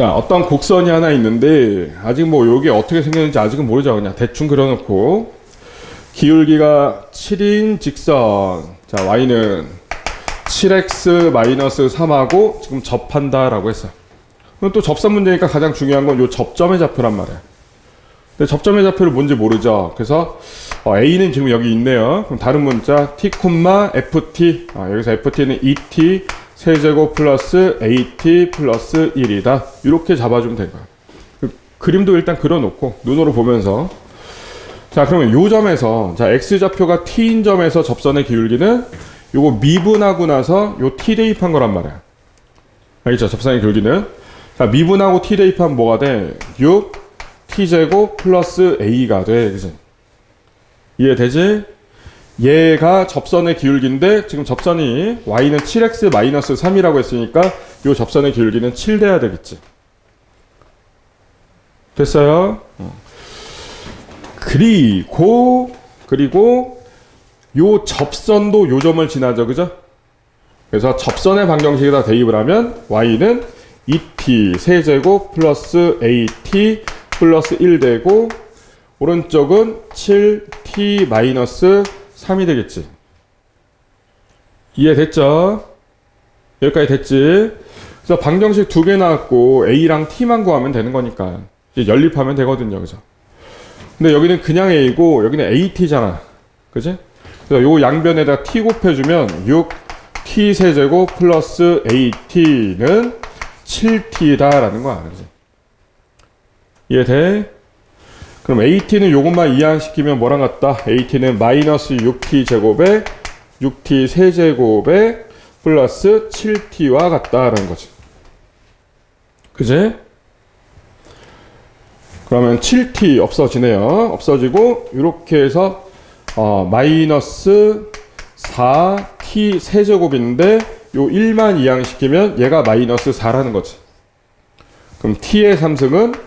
자, 어떤 곡선이 하나 있는데 아직 뭐 요게 어떻게 생겼는지 아직은 모르죠. 그냥 대충 그려놓고 기울기가 7인 직선. 자, y는 7x 3하고 지금 접한다라고 했어요. 그럼 또 접선 문제니까 가장 중요한 건 요 접점의 좌표란 말이에요. 근데 접점의 좌표를 뭔지 모르죠. 그래서 어, A는 지금 여기 있네요. 그럼 다른 문자 T, FT. 아, 여기서 FT는 2T 세제곱 플러스 AT 플러스 1이다. 이렇게 잡아주면 될 거야. 그, 그림도 일단 그려놓고 눈으로 보면서 자 그러면 요 점에서 자 x 좌표가 t인 점에서 접선의 기울기는 요거 미분하고 나서 요 t 대입한 거란 말이야. 알겠죠? 접선의 기울기는 자 미분하고 t 대입하면 뭐가 돼? 6 t 제곱 플러스 a가 돼, 그지? 이해되지? 얘가 접선의 기울기인데 지금 접선이 y는 7x 마이너스 3이라고 했으니까 요 접선의 기울기는 7 돼야 되겠지. 됐어요? 어. 그리고 그리고 요 접선도 요 점을 지나죠, 그죠? 그래서 접선의 방정식에다 대입을 하면 y는 2t 세제곱 플러스 at 플러스 1 되고 오른쪽은 7t 마이너스 3이 되겠지. 이해됐죠? 여기까지 됐지? 그래서 방정식 두 개 나왔고 a랑 t만 구하면 되는 거니까 이제 연립하면 되거든요, 그죠? 근데 여기는 그냥 a고 여기는 at잖아, 그지? 그래서 요 양변에다 t 곱해주면 6t 세제곱 플러스 at는 7t다라는 거야, 그지? 이해돼? 그럼 AT는 요것만 이항시키면 뭐랑 같다? AT는 마이너스 6T 제곱에 6T 세제곱에 플러스 7T와 같다라는 거지. 그지? 그러면 7T 없어지네요. 없어지고 이렇게 해서 어, 마이너스 4T 세제곱인데 요 1만 이항시키면 얘가 마이너스 4라는 거지. 그럼 T의 3승은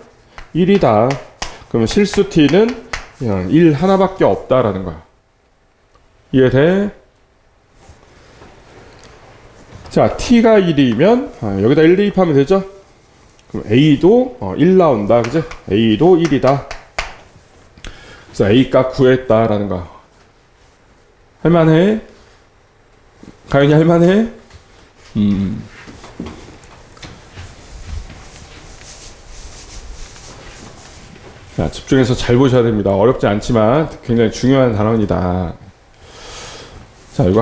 1이다. 그러면 실수 t는 그냥 1 하나밖에 없다라는 거야. 이해돼? 자, t가 1이면 아, 여기다 1 대입하면 되죠? 그럼 a도 어, 1 나온다. 그지? a도 1이다. 그래서 a 값 구했다라는 거야. 할만해? 가연이 할만해? 음. 자, 집중해서 잘 보셔야 됩니다. 어렵지 않지만 굉장히 중요한 단원이다. 자, 이거 하나